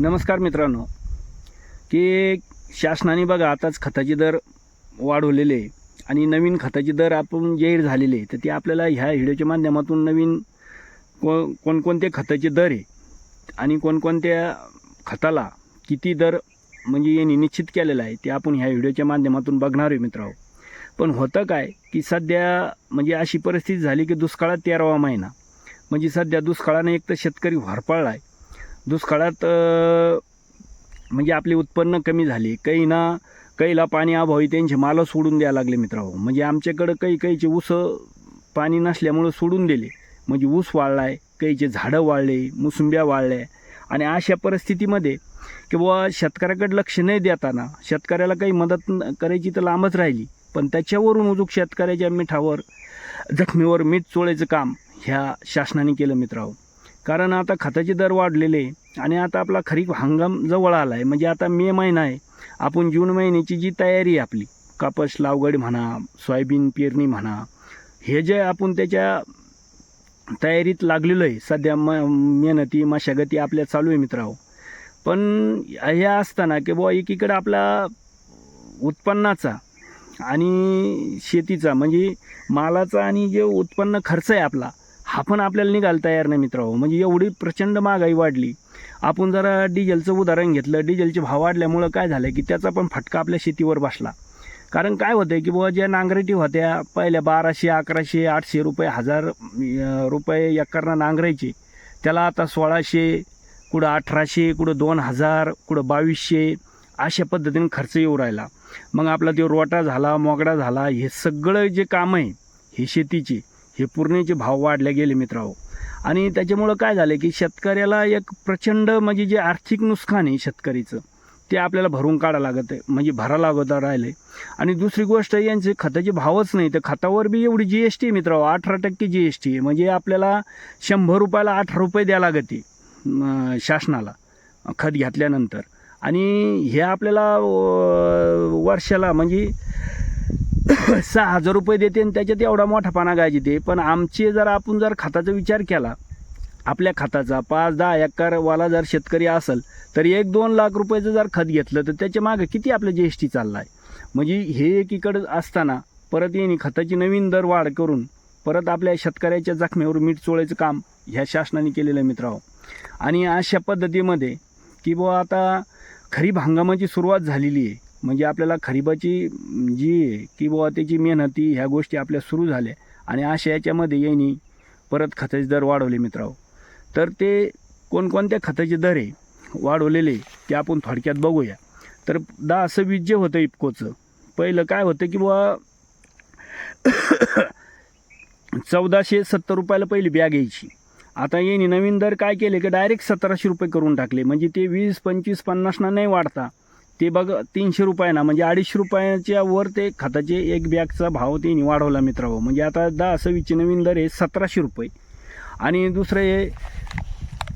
नमस्कार मित्रांनो. की शासनाने बघा आताच खताचे दर वाढवलेले आहे आणि नवीन खताचे दर आपण जाहीर झालेले तर ते आपल्याला ह्या व्हिडिओच्या माध्यमातून नवीन को कोणकोणते खताचे दर आहे आणि कोणकोणत्या खताला किती दर म्हणजे यांनी निश्चित केलेला आहे ते आपण ह्या व्हिडिओच्या माध्यमातून बघणार आहे मित्रांनो. पण होतं काय की सध्या म्हणजे अशी परिस्थिती झाली की दुष्काळात तेरावा महिना. म्हणजे सध्या दुष्काळाने एक तर शेतकरी होरपाळला आहे. दुष्काळात म्हणजे आपले उत्पन्न कमी झाले. काही ना कैला पाणी अभावी त्यांचे मालं सोडून द्यायला लागले मित्रांनो. म्हणजे आमच्याकडं काही काहीचे ऊस पाणी नसल्यामुळं सोडून दिले. म्हणजे ऊस वाळला आहे काहीचे झाडं वाळले मुसुंब्या वाळल्या. आणि अशा परिस्थितीमध्ये की बुवा शेतकऱ्याकडे लक्ष नाही देताना शेतकऱ्याला काही मदत न- करायची तर लांबच राहिली. पण त्याच्यावरून उजूक शेतकऱ्याच्या मिठावर जखमीवर मीठ चोळायचं काम ह्या शासनाने केलं मित्रांनो. कारण आता खताचे दर वाढलेले आहे आणि आता आपला खरीप हंगाम जवळ आला आहे म्हणजे आता मे महिना आहे. आपण जून महिन्याची जी तयारी आहे आपली कापस लावगड म्हणा सोयाबीन पेरणी म्हणा हे जे आपण त्याच्या तयारीत लागलेलो आहे. सध्या म मेहनती मशागती आपल्या चालू आहे मित्रांनो. पण हे असताना की बुवा एकीकडे आपला उत्पन्नाचा आणि शेतीचा म्हणजे मालाचा आणि जे उत्पन्न खर्च आहे आपला हा पण आपल्याला निघायला तयार नाही मित्रांनो हो. म्हणजे एवढी प्रचंड महागाई वाढली. आपण जरा डिझेलचं उदाहरण घेतलं. डिझेलचे भाव वाढल्यामुळं काय झालं की त्याचा पण फटका आपल्या शेतीवर बसला. कारण काय होतं की बुवा ज्या नांगरटी होत्या पहिल्या बाराशे अकराशे आठशे रुपये हजार रुपये एकरनं नांगरायचे. त्याला आता सोळाशे कुठं अठराशे कुठं दोन हजार कुठं बावीसशे अशा पद्धतीने खर्च येऊ राहिला. मग आपला तो रोटा झाला मोगडा झाला हे सगळं जे काम आहे हे शेतीचे. हे पूर्णेचे भाव वाढले गेले मित्रांनो. आणि त्याच्यामुळं काय झालं की शेतकऱ्याला एक प्रचंड म्हणजे जे आर्थिक नुकसान आहे शेतकरीचं ते आपल्याला भरून काढा लागत आहे म्हणजे भरा लागत राहिले. आणि दुसरी गोष्ट यांचे खताचे भावच नाही. तर खतावर बी एवढी जी एस टी मित्रांनो अठरा टक्के जी एस टी आहे. म्हणजे आपल्याला शंभर रुपयाला अठरा रुपये द्यावं लागते शासनाला खत घेतल्यानंतर. आणि हे आपल्याला वर्षाला म्हणजे सहा हजार रुपये देते आणि त्याच्यात एवढा मोठा पाना गायची ते. पण आमचे जर आपण जर खताचा विचार केला आपल्या खताचा पाच दहा एकरवाला जर शेतकरी असेल तर एक दोन लाख रुपयाचं जर खत घेतलं तर त्याच्यामागे किती आपलं जी एस टी चालला आहे म्हणजे हे एकीकडं असताना परत येणे खताची नवीन दर वाढ करून परत आपल्या शेतकऱ्याच्या जखमेवर मीठ चोळायचं काम ह्या शासनाने केलेलं आहे मित्रांनो. आणि अशा पद्धतीमध्ये की बुवा आता खरीप हंगामाची सुरुवात झालेली आहे. म्हणजे आपल्याला खरीपाची जी आहे की बुवा त्याची मेहनती ह्या गोष्टी आपल्या सुरू झाल्या. आणि अशा याच्यामध्ये येईनी परत खताचे दर वाढवले मित्रांनो. तर ते कोणकोणत्या खताचे दर आहे वाढवलेले ते आपण थोडक्यात बघूया. तर दहा सव्वीस जे होतं इपकोचं पहिलं काय होतं की बुवा चौदाशे सत्तर रुपयाला पहिली बॅग यायची. आता येणे नवीन दर काय केले की डायरेक्ट सतराशे रुपये करून टाकले. म्हणजे ते वीस पंचवीस पन्नासना नाही वाढता. ते बघ तीनशे रुपयाना म्हणजे अडीचशे रुपयाच्या वर ते खताचे एक बॅगचा भाव त्यांनी वाढवला मित्रांनो. म्हणजे आता दहा सव्वीसचे नवीन दर आहे सतराशे रुपये. आणि दुसरं हे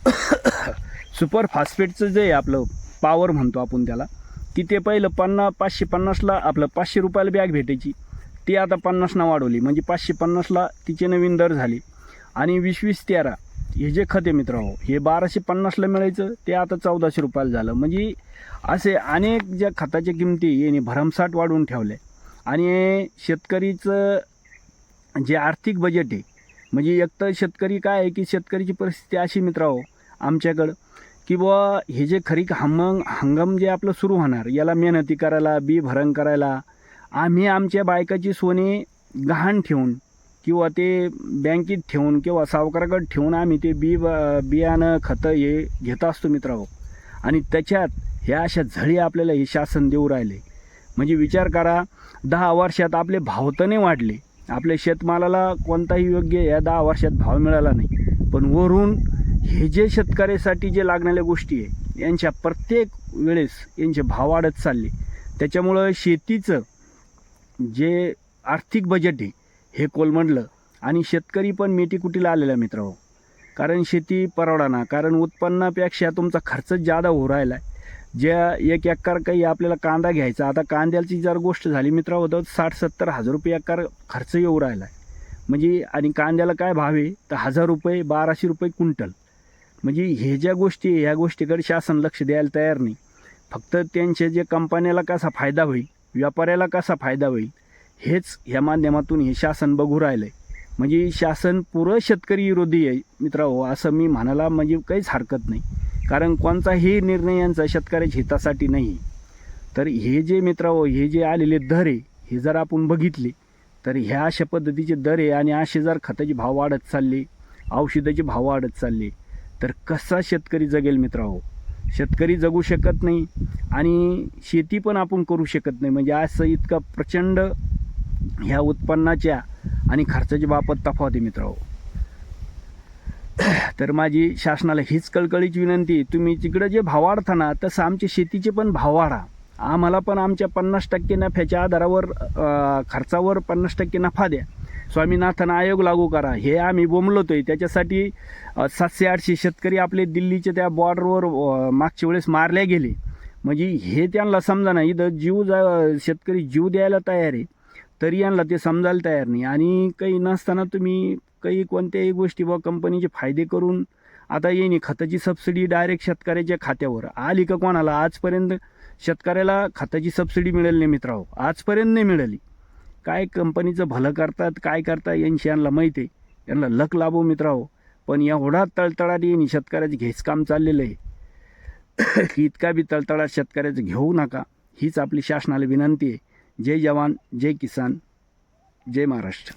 सुपर फास्फेटचं जे आहे आपलं पॉवर म्हणतो आपण त्याला की ते पहिलं पन्ना पाचशे पन्नासला आपलं पाचशे रुपयाला बॅग भेटायची. ती आता पन्नासना वाढवली. म्हणजे पाचशे पन्नासला तिचे नवीन दर झाले. आणि वीस वीस तेरा. हे जे खत आहे मित्रांनो हे बाराशे पन्नासला मिळायचं ते आता चौदाशे रुपयाला झालं. म्हणजे असे अनेक ज्या खताच्या किमती याने भरमसाठ वाढवून ठेवल्या. आणि शेतकरीचं जे आर्थिक बजेट आहे म्हणजे एक तर शेतकरी काय आहे की शेतकरीची परिस्थिती अशी मित्रांनो आमच्याकडं की बुवा हे जे खरी हंगम हंगाम जे आपलं सुरू होणार याला मेहनती करायला बी भरण करायला आम्ही आमच्या बायकाची सोने गहाण ठेवून किंवा ते बँकेत ठेवून किंवा सावकाराकडे ठेवून आम्ही ते बी बियाणं खतं हे घेत असतो मित्रांनो. आणि त्याच्यात ह्या अशा झळी आपल्याला हे शासन देऊ राहिले. म्हणजे विचार करा दहा वर्षात आपले भाव तर नाही वाढले. आपल्या शेतमालाला कोणताही योग्य या दहा वर्षात भाव मिळाला नाही. पण वरून हे जे शेतकऱ्यासाठी जे लागणाऱ्या गोष्टी आहे यांच्या प्रत्येक वेळेस यांचे भाव वाढत चालले. त्याच्यामुळं शेतीचं जे आर्थिक बजेट आहे हे कोलमडलं आणि शेतकरी पण मेटीकुटीला आलेला मित्र हो. कारण शेती परवडाना कारण उत्पन्नापेक्षा तुमचा खर्चच जादा होऊ राहिला आहे ज्या एक एकर काही आपल्याला कांदा घ्यायचा. आता कांद्याची जर गोष्ट झाली मित्र होतं साठ सत्तर हजार रुपये एकर खर्च येऊ राहिला आहे म्हणजे आणि कांद्याला काय भाव आहे? तर हजार रुपये बाराशे रुपये क्विंटल. म्हणजे हे ज्या गोष्टी आहे ह्या गोष्टीकडे शासन लक्ष द्यायला तयार नाही. फक्त त्यांच्या जे कंपन्याला कसा फायदा होईल व्यापाऱ्याला कसा फायदा होईल हेच ह्या माध्यमातून हे शासन बघू राहिलं आहे म्हणजे शासन पुरं शेतकरी विरोधी आहे मित्रांनो असं मी म्हणायला म्हणजे काहीच हरकत नाही. कारण कोणताही निर्णय यांचा शेतकऱ्याच्या हितासाठी नाही. तर हे जे मित्रांनो हे जे आलेले दर आहे हे जर आपण बघितले तर ह्या अशा पद्धतीचे दर आहे आणि असे जर खताचे भाव वाढत चालले औषधाचे भाव वाढत चालले तर कसा शेतकरी जगेल मित्रांनो? शेतकरी जगू शकत नाही आणि शेती पण आपण करू शकत नाही. म्हणजे असं इतका प्रचंड ह्या उत्पन्नाच्या आणि खर्चाच्या बाबत तफावत मित्र मित्रांनो. तर माझी शासनाला हीच कळकळीची विनंती तुम्ही तिकडं जे भाव वाढता ना तसं आमच्या शेतीचे पण भाव वाढा. आम्हाला पण आमच्या पन्नास टक्के नफ्याच्या आधारावर खर्चावर पन्नास टक्के नफा द्या. स्वामीनाथन आयोग लागू करा. हे आम्ही बोंबलतोय. त्याच्यासाठी सातशे आठशे शेतकरी आपले दिल्लीच्या त्या बॉर्डरवर मागच्या वेळेस मारले गेले. म्हणजे हे त्यांना समजा ना इथं जीव जा शेतकरी जीव द्यायला तयार आहे. तरी यांना ते समजायला तयार नाही. आणि काही नसताना तुम्ही काही कोणत्याही गोष्टी व कंपनीचे फायदे करून आता येईन खताची सबसिडी डायरेक्ट शेतकऱ्याच्या खात्यावर आली का कोणाला? आजपर्यंत शेतकऱ्याला खताची सबसिडी मिळेल नाही मित्रांनो. आजपर्यंत नाही मिळाली. काय कंपनीचं भलं करतात काय करतात यांची यांना माहीत आहे. यांना लक लाभो मित्रांनो. पण एवढा तळतळाट येईन शेतकऱ्याचं घेच काम चाललेलं आहे. की इतका बी तळतळाट शेतकऱ्याचं घेऊ नका. हीच आपली शासनाला विनंती आहे. जय जवान जय किसान जय महाराष्ट्र.